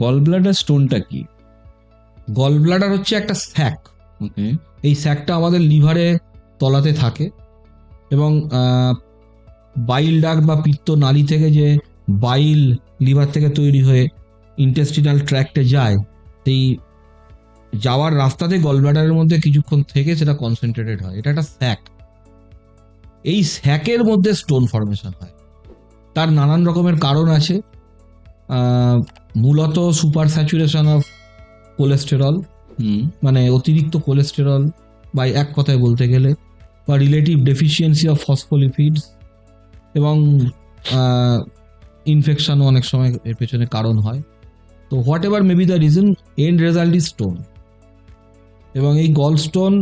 Gall bladder স্টোনটা কি? Gall bladder হচ্ছে একটা স্যাক ওকে এই স্যাকটা আমাদের লিভারে তলাতে থাকে এবং বাইল ডাক্ট বা পিত্ত নালী থেকে যে বাইল লিভার থেকে তৈরি হয়ে ইন্টেস্টিনাল ট্র্যাক্টে যায় সেই যাওয়ার রাস্তাতে গলব্লাডারের মধ্যে কিছুক্ষণ থেকে সেটা কনসেন্ট্রেটেড হয়। এটা একটা স্যাক এই স্যাকের মধ্যে স্টোন ফর্মেশন হয়। তার নানান রকমের কারণ আছে। মূলত সুপার স্যাচুরেশন অফ কোলেস্টেরল মানে অতিরিক্ত কোলেস্টেরল বা এক কথায় বলতে গেলে বা রিলেটিভ ডেফিসিয়েন্সি অফ ফসফোলিপিডস এবং ইনফেকশানও অনেক সময় এর পেছনে কারণ হয়। তো whatever may be the reason end result is stone এবং এই গল স্টোন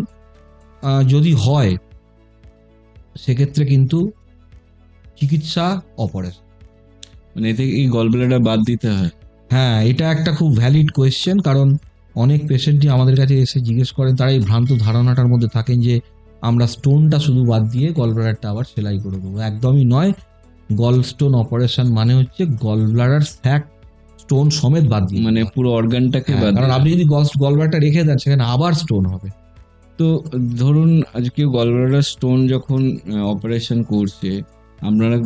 যদি হয় সেক্ষেত্রে কিন্তু চিকিৎসা অপারেশন মানে এতে এই গল ব্লাডার বাদ দিতে হয়। হ্যাঁ এটা একটা খুব ভ্যালিড কোয়েশ্চেন কারণ অনেক পেশেন্টই আমাদের কাছে এসে জিজ্ঞেস করেন তারা এই ভ্রান্ত ধারণাটার মধ্যে থাকেন যে আমরা স্টোনটা শুধু বাদ দিয়ে গলব্লাডারটা আবার সেলাই করে দেবো একদমই নয় গল স্টোন অপারেশন মানে হচ্ছে গল ব্লাডার স্যাক স্টোন সমেত বাদ দিয়ে মানে পুরো অর্গানটাকে হয়। কারণ আপনি যদি গল ব্লাডারটা রেখে দেন সেখানে আবার স্টোন হবে তো ধরুন আজ কেউ গলব্লাডার স্টোন যখন অপারেশন করছে আপনারা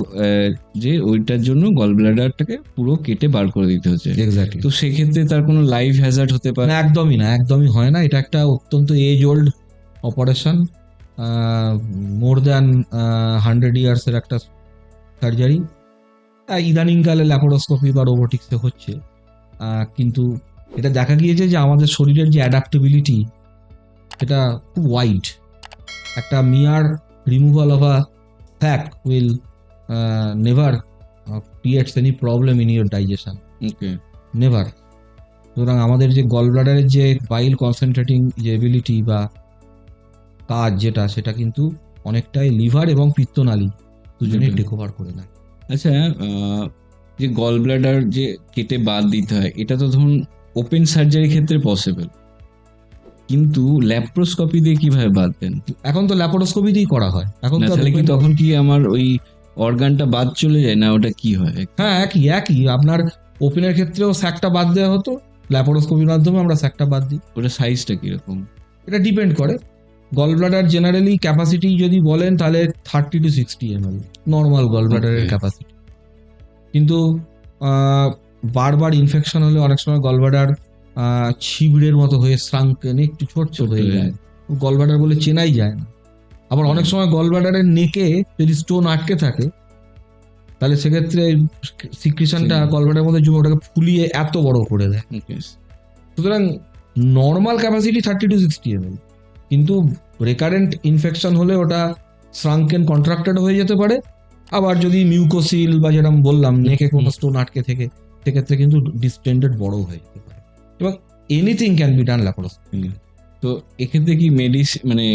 যে ওইটার জন্য গল ব্লাডারটাকে পুরো কেটে বার করে দিতে হচ্ছে। এক্স্যাক্টলি তো সেক্ষেত্রে তার কোনো লাইফ হ্যাজার্ড হতে পারে? না একদমই না একদমই হয় না। এটা একটা অত্যন্ত age old operation more than hundred ইয়ার্সের একটা সার্জারি ইদানিংকালে ল্যাপারোস্কোপি বা রোবোটিক্সে হচ্ছে। কিন্তু এটা দেখা গিয়েছে যে আমাদের শরীরের যে অ্যাডাপ্টেবিলিটি এটা খুব ওয়াইড একটা mere removal of a pack will never creates any problem in your digestion okay never সুতরাং আমাদের যে গল ব্লাডারের যে বাইল কনসেন্ট্রেটিং যে এবিলিটি বা কাজ যেটা সেটা কিন্তু অনেকটাই লিভার এবং পিত্তনালী দুজনেই। টেক ওভার করে নেয়। আচ্ছা যে গল ব্লাডার যে কেটে বাদ দিতে হয় এটা তো ধরুন ওপেন সার্জারির ক্ষেত্রে পসিবল কিন্তু ল্যাপ্রোস্কোপি দিয়ে কীভাবে বাদ দেন এখন তো ল্যাপারোস্কোপি দিয়েই করা হয়। এখন না তো তাহলে কি তখন কি আমার ওই অর্গানটা বাদ চলে যায়? না ওটা কি হয়? হ্যাঁ একই একই। আপনার ওপেনের ক্ষেত্রেও স্যাকটা বাদ দেওয়া হতো। ল্যাপারোস্কোপির মাধ্যমে আমরা স্যাকটা বাদ দিই। ওটা সাইজটা কীরকম? এটা ডিপেন্ড করে। গল ব্লাডার জেনারেলি ক্যাপাসিটি যদি বলেন তাহলে thirty to sixty M L normal gall ব্লাডারের Okay. Capacity কিন্তু আহ, বারবার ইনফেকশন হলে অনেক সময় গল ব্লাডার ছিবড়ের মতো হয়ে শ্রাঙ্কেন একটু ছোট ছোট হয়ে হয়ে। যায়। গল ব্লাডার বলে চেনাই যায় না। আবার অনেক সময় গল ব্লাডারের নেকে যদি স্টোন আটকে থাকে তাহলে সেক্ষেত্রে সিক্রিশনটা। গল ব্লাডারের মধ্যে জমে ওটাকে ফুলিয়ে এত বড় করে দেয়। সুতরাং normal capacity thirty to sixty M কিন্তু রেকারেন্ট ইনফেকশন হলে ওটা শ্রাঙ্কেন কন্ট্রাক্টেড হয়ে যেতে পারে। আবার যদি মিউকোসিল বা যেরকম বললাম নেকে কোনো স্টোন আটকে থেকে সেক্ষেত্রে কিন্তু ডিস্টেন্ডেড বড় হয়ে যেতে পারে। এবং anything can be done laparoscopy তো এক্ষেত্রে কি মেডিসিন মানে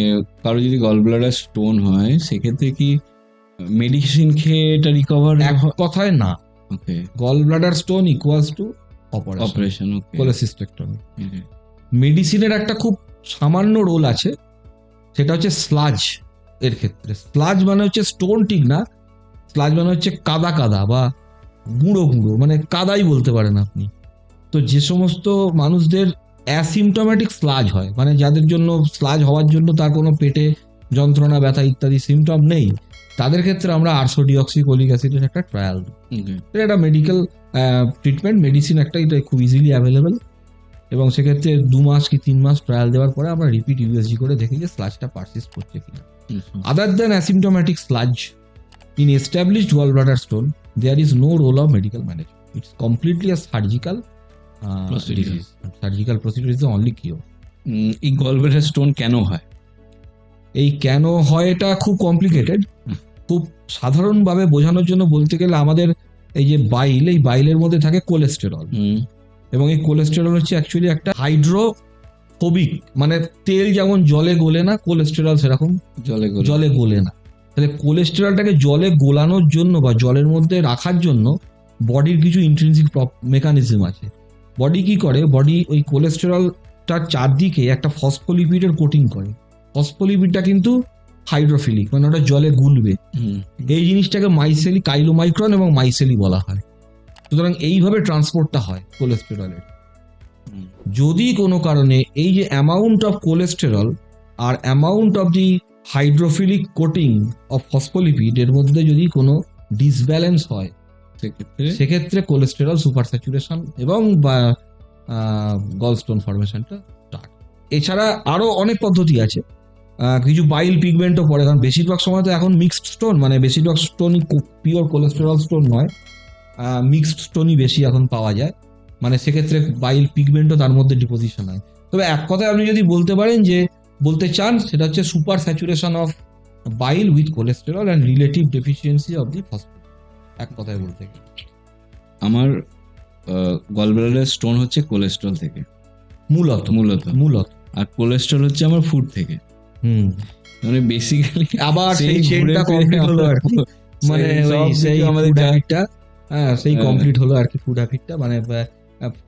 কারও যদি গল ব্লাডার স্টোন হয় সেক্ষেত্রে কি মেডিসিন খেয়ে এটা রিকভার এক কথায় না। Okay gall bladder stone equals to operation operation okay cholecystectomy মেডিসিনের একটা খুব সামান্য রোল আছে সেটা হচ্ছে স্লাজ এর ক্ষেত্রে। স্লাজ মানে হচ্ছে স্টোন ঠিক না স্লাজ মানে হচ্ছে কাদা কাদা বা গুঁড়ো গুঁড়ো মানে কাদাই বলতে পারেন আপনি। তো যে সমস্ত মানুষদের অ্যাসিমটোম্যাটিক স্লাজ হয় মানে যাদের জন্য স্লাজ হওয়ার জন্য তার কোনো পেটে যন্ত্রণা ব্যথা ইত্যাদি সিমটম নেই তাদের ক্ষেত্রে আমরা আরশো ডিঅক্সি কোলিক অ্যাসিডের একটা ট্রায়াল দিই। এটা একটা মেডিকেল ট্রিটমেন্ট মেডিসিন একটা এটা খুব ইজিলি অ্যাভেলেবেল এবং সেক্ষেত্রে দু মাস কি তিন মাস ট্রায়াল দেওয়ার পরে আমরা রিপিট ইউএসজি করে দেখি যে স্লাজটা পারসিস্ট করছে কিনা। Other then asymptomatic sludge in established gall bladder stone there is no role of medical management it's completely a surgical Procedure. Surgical procedure is the only cure এই gall stone কেন হয়? এই কেন হয় এটা খুব কমপ্লিকেটেড খুব সাধারণভাবে বোঝানোর জন্য বলতে গেলে আমাদের এই যে বাইল এই বাইলের মধ্যে থাকে কোলেস্টেরল এবং এই কোলেস্টেরল হচ্ছে অ্যাকচুয়ালি একটা হাইড্রোফোবিক মানে তেল যেমন জলে গলে না কোলেস্টেরল সেরকম জলে জলে গলে না। তাহলে কোলেস্টেরলটাকে জলে গোলানোর জন্য বা জলের মধ্যে রাখার জন্য বডির কিছু ইন্ট্রেন্সিক মেকানিজম আছে। বডি কি করে? বডি ওই কোলেস্টেরলটার চারদিকে একটা ফসফোলিপিডের কোটিং করে। ফসফোলিপিডটা কিন্তু হাইড্রোফিলিক মানে ওটা জলে গুলবে। এই জিনিসটাকে মাইসেলি কাইলোমাইক্রন এবং মাইসেলি বলা হয়। সুতরাং এইভাবে ট্রান্সপোর্টটা হয় কোলেস্টেরলের যদি কোনো কারণে এই যে amount of cholesterol R amount of the hydrophilic coating of phospholipid এর মধ্যে যদি কোনো ডিসব্যালেন্স হয় সেক্ষেত্রে কোলেস্টেরল সুপার স্যাচুরেশন এবং বা গলস্টোন ফরমেশনটা স্টার্ট এছাড়া আরও অনেক পদ্ধতি আছে। কিছু বাইল পিগমেন্টও পড়ে। কারণ বেশিরভাগ সময় তো এখন মিক্সড স্টোন মানে বেশিরভাগ স্টোনই পিওর কোলেস্টেরল স্টোন নয়। মিক্সড স্টোনই বেশি এখন পাওয়া যায়। মানে সেক্ষেত্রে বাইল পিগমেন্টও তার মধ্যে ডিপোজিশন হয়। তবে এক কথায় আপনি যদি বলতে পারেন যে, বলতে চান, সেটা হচ্ছে super saturation of bile with cholesterol and relative deficiency of the phosphate এক কথায় বলতে আমার গলব্লাডার স্টোন হচ্ছে কোলেস্ট্রল থেকে। মূলত। মূলত। মূলত। আর কোলেস্ট্রল হচ্ছে আমার ফুড থেকে। হুম। মানে বেসিক্যালি আবার সেই চেনটা কমপ্লিট হলো আর কি। মানে ওই সেই আমাদের হ্যাবিটটা হ্যাঁ সেই হ্যাঁ। কমপ্লিট হলো আর কি ফুড হ্যাবিটটা মানে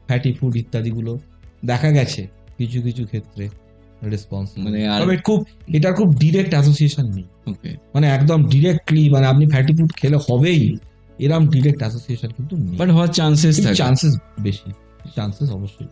ফ্যাটি ফুড ইত্যাদি গুলো দেখা গেছে কিছু কিছু ক্ষেত্রে রেসপন্স মানে তবে খুব এটার খুব ডিরেক্ট অ্যাসোসিয়েশন নেই। ওকে মানে একদম ডিরেক্টলি মানে আপনি ফ্যাটি ফুড খেলে হবেই। এরম ডিরেক্ট অ্যাসোসিয়েশন কিন্তু বাট হওয়ার চান্সেস চান্সেস বেশি। চান্সেস অবশ্যই।